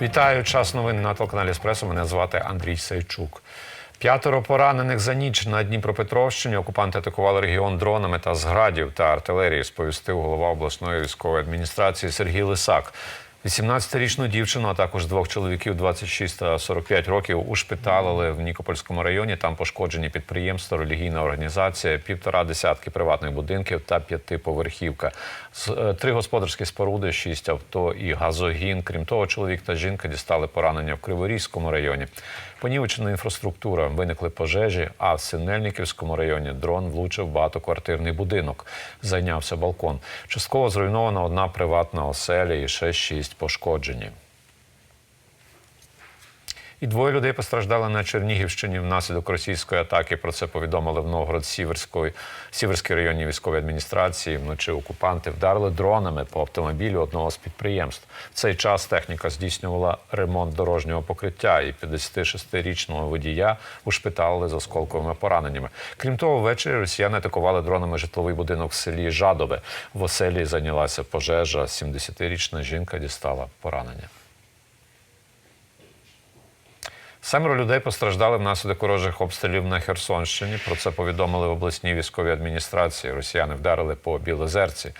Вітаю час новин на телеканалі Еспресо. Мене звати Андрій Сайчук. П'ятеро поранених за ніч на Дніпропетровщині. Окупанти атакували регіон дронами та зградів та артилерії. Сповістив голова обласної військової адміністрації Сергій Лисак. 18-річну дівчину, а також двох чоловіків 26 та 45 років ушпиталили в Нікопольському районі. Там пошкоджені підприємства, релігійна організація, півтора десятки приватних будинків та п'ятиповерхівка. Е, Три господарські споруди, шість авто і газогін. Крім того, чоловік та жінка дістали поранення в Криворізькому районі. Понівечена інфраструктура, виникли пожежі, а в Синельниківському районі дрон влучив багатоквартирний будинок. Зайнявся балкон. Частково зруйнована одна приватна оселя і ще шість пошкоджені. І двоє людей постраждали на Чернігівщині внаслідок російської атаки. Про це повідомили в Новгород-Сіверської Сіверській районній військовій адміністрації. Вночі окупанти вдарили дронами по автомобілю одного з підприємств. В цей час техніка здійснювала ремонт дорожнього покриття, і 56-річного водія ушпиталили з осколковими пораненнями. Крім того, ввечері росіяни атакували дронами житловий будинок в селі Жадове. В оселі зайнялася пожежа. 70-річна жінка дістала поранення. Семеро людей постраждали внаслідок ворожих обстрілів на Херсонщині. Про це повідомили в обласній військовій адміністрації. Росіяни вдарили по Білозерці.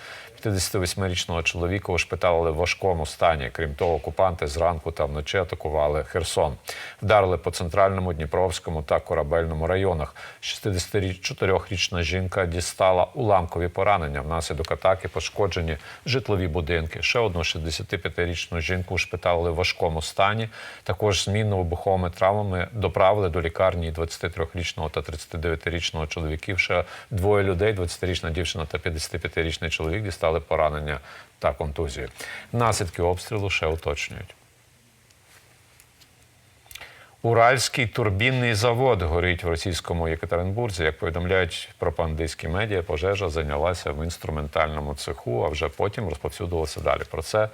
58-річного чоловіка ушпиталили в важкому стані. Крім того, окупанти зранку та вночі атакували Херсон. Вдарили по центральному, Дніпровському та корабельному районах. 64-річна жінка дістала уламкові поранення. Внаслідок атаки пошкоджені житлові будинки. Ще одну 65-річну жінку ушпиталили в важкому стані. Також з мінно-вибуховими травмами доправили до лікарні 23-річного та 39-річного чоловіків. Ще двоє людей, 20-річна дівчина та 55-річний чоловік, дістали поранення та контузії. Наслідки обстрілу ще уточнюють. Уральський турбінний завод горить в російському Єкатеринбурзі. Як повідомляють пропагандистські медіа, пожежа зайнялася в інструментальному цеху, а вже потім розповсюдилася далі. Про це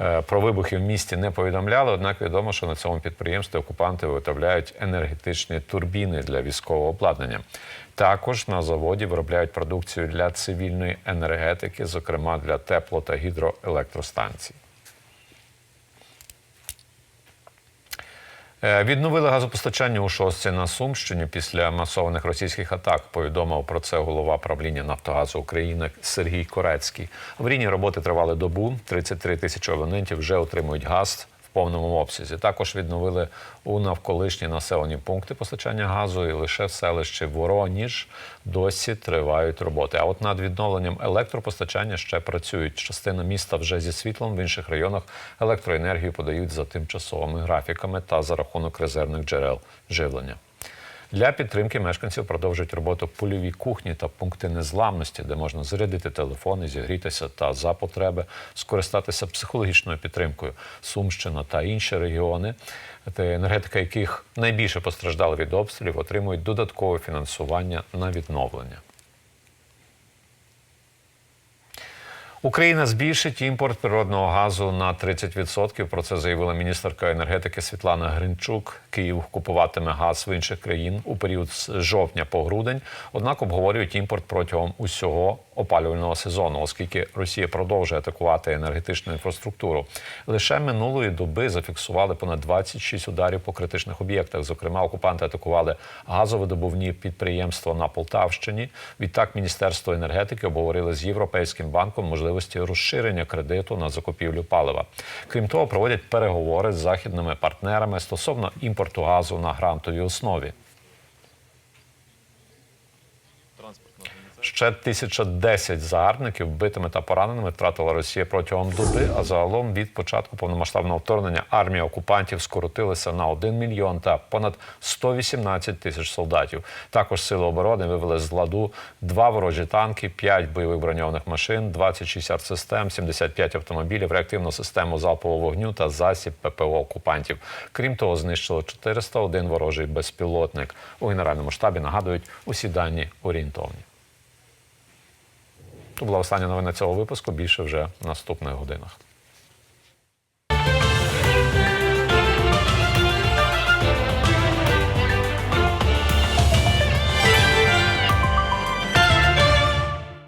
е, про вибухи в місті не повідомляли. Однак відомо, що на цьому підприємстві окупанти виготовляють енергетичні турбіни для військового обладнання. Також на заводі виробляють продукцію для цивільної енергетики, зокрема для тепло та гідроелектростанцій. Відновили газопостачання у шостці на Сумщині після масованих російських атак. Повідомив про це голова правління Нафтогазу України Сергій Корецький. Аварійні роботи тривали добу. 33 тисячі абонентів вже отримують газ повному обсязі. Також відновили у навколишні населені пункти постачання газу, і лише в селищі Вороніж досі тривають роботи. А от над відновленням електропостачання ще працюють. Частина міста вже зі світлом в інших районах електроенергію подають за тимчасовими графіками та за рахунок резервних джерел живлення. Для підтримки мешканців продовжують роботу польові кухні та пункти незламності, де можна зарядити телефони, зігрітися та за потреби скористатися психологічною підтримкою. Сумщина та інші регіони, енергетика яких найбільше постраждали від обстрілів, отримують додаткове фінансування на відновлення. Україна збільшить імпорт природного газу на 30%. Про це заявила міністерка енергетики Світлана Гринчук. Київ купуватиме газ в інших країн у період з жовтня по грудень. Однак обговорюють імпорт протягом усього опалювального сезону, оскільки Росія продовжує атакувати енергетичну інфраструктуру. Лише минулої доби зафіксували понад 26 ударів по критичних об'єктах. Зокрема, окупанти атакували газовидобувні підприємства на Полтавщині. Відтак, Міністерство енергетики обговорили з Європейським банком можливості розширення кредиту на закупівлю палива. Крім того, проводять переговори з західними партнерами стосовно імпорту газу на грантовій основі. Ще 1010 загарбників вбитими та пораненими втратила Росія протягом доби. А загалом від початку повномасштабного вторгнення армія окупантів скоротилася на 1 мільйон та понад 118 тисяч солдатів. Також сили оборони вивели з ладу два ворожі танки, 5 бойових броньованих машин, 26 артсистем, 75 автомобілів, реактивну систему залпового вогню та засіб ППО окупантів. Крім того, знищило 401 ворожий безпілотник. У генеральному штабі нагадують усі дані орієнтовні. То була остання новина цього випуску. Більше вже в наступних годинах.